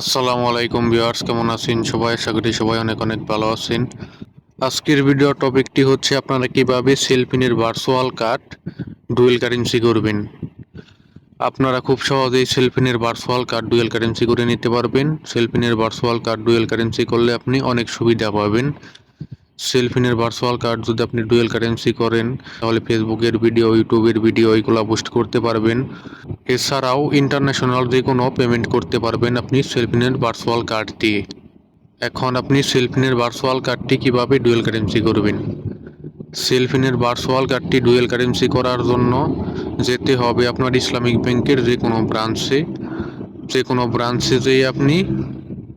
আসসালামু আলাইকুম ভিউয়ার্স, কেমন আছেন সবাই? আশা করি সবাই অনেক অনেক ভালো আছেন। আজকের ভিডিও টপিকটি হচ্ছে আপনারা কীভাবে সেলফিনের ভার্চুয়াল কার্ড ডুয়েল কারেন্সি করবেন। আপনারা খুব সহজেই সেলফিনের ভার্চুয়াল কার্ড ডুয়েল কারেন্সি করে নিতে পারবেন। সেলফিনের ভার্চুয়াল কার্ড ডুয়েল কারেন্সি করলে আপনি অনেক সুবিধা পাবেন। সেলফিনের ভার্চুয়াল কার্ড যদি আপনি ডুয়েল কারেন্সি করেন, তাহলে ফেসবুকের ভিডিও ইউটিউবের ভিডিও এইগুলো পোস্ট করতে পারবেন। এছাড়াও ইন্টারন্যাশনাল যে কোনো পেমেন্ট করতে পারবেন আপনি সেলফিনের ভার্চুয়াল কার্ড দিয়ে। এখন আপনি সেলফিনের ভার্চুয়াল কার্ডটি কীভাবে ডুয়েল কারেন্সি করবেন? সেলফিনের ভার্চুয়াল কার্ডটি ডুয়েল কারেন্সি করার জন্য যেতে হবে আপনার ইসলামিক ব্যাংকের যে কোনো ব্রাঞ্চে যে কোনো ব্রাঞ্চে যেয়ে আপনি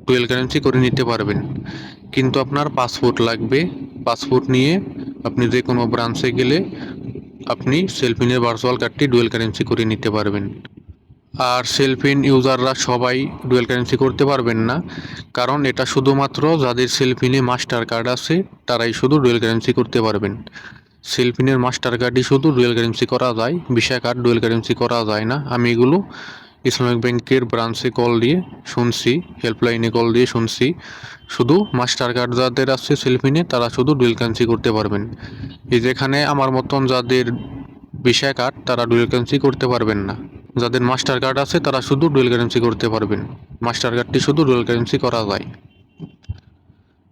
ডুয়েল কারেন্সি করে নিতে পারবেন। কিন্তু আপনার পাসপোর্ট লাগবে। পাসপোর্ট নিয়ে আপনি যে কোনো ব্রাঞ্চে গেলে আপনি সেলফিনের ভার্চুয়াল কার্ডটি ডুয়েল কারেন্সি করে নিতে পারবেন। আর সেলফিন ইউজাররা সবাই ডুয়েল কারেন্সি করতে পারবেন না। কারণ এটা শুধুমাত্র যাদের সেলফিনে মাস্টার কার্ড আছে, তারাই শুধু ডুয়েল কারেন্সি করতে পারবেন। সেলফিনের মাস্টার কার্ডই শুধু ডুয়েল কারেন্সি করা যায় ভিসা কার্ড ডুয়েল কারেন্সি করা যায় না। আমি এগুলো ইসলামিক ব্যাংকের ব্রাঞ্চে কল দিয়ে শুনছি হেল্পলাইনে কল দিয়ে শুনছি। শুধু মাস্টার কার্ড যাদের আছে সেলফিনে তারা শুধু ডুয়েল কারেন্সি করতে পারবেন। এই যেখানে আমার মতন যাদের ভিসা কার্ড তারা ডুয়েল কারেন্সি করতে পারবেন না। যাদের মাস্টার কার্ড আছে, তারা শুধু ডুয়েল কারেন্সি করতে পারবেন। মাস্টার কার্ডটি শুধু ডুয়েল কারেন্সি করা যায়।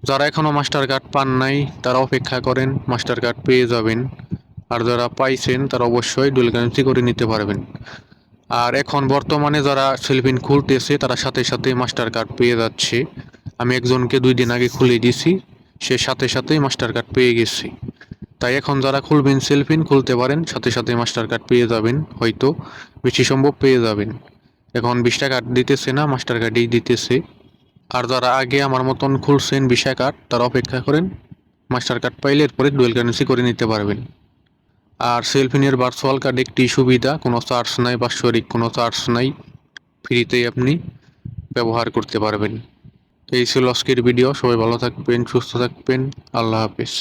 যারা এখনও মাস্টার কার্ড পান নাই, তারা অপেক্ষা করেন মাস্টার কার্ড পেয়ে যাবেন। আর যারা পাইছেন, তারা অবশ্যই ডুয়েল কারেন্সি করে নিতে পারবেন। আর এখন বর্তমানে যারা সেলফিন খুলতেছে, তারা সাথে সাথে মাস্টার কার্ড পেয়ে যাচ্ছে। আমি একজনকে দুই দিন আগে খুলে দিছি, সে সাথে সাথেই মাস্টার কার্ড পেয়ে গেছি। তাই এখন যারা খুলবেন সেলফিন, খুলতে পারেন, সাথে সাথে মাস্টার কার্ড পেয়ে যাবেন, হয়তো বেশি সম্ভব পেয়ে যাবেন। এখন বিশটা কার্ড দিতেছে না, মাস্টার কার্ডেই দিতেছে। আর যারা আগে আমার মতন খুলছেন বিশা কার্ড, তারা অপেক্ষা করেন, মাস্টার কার্ড পাইলে এরপরে ডুয়েল কারেন্সি করে নিতে পারবেন। আর সেলফিনের ভার্চুয়াল কার্ড একটি সুবিধা, কোনো চার্জ নাই, বাৎসরিক কোনো চার্জ নাই ফ্রিতেই আপনি ব্যবহার করতে পারবেন। এই ছিল আজকের ভিডিও সবাই ভালো থাকবেন, সুস্থ থাকবেন, আল্লাহ হাফিজ।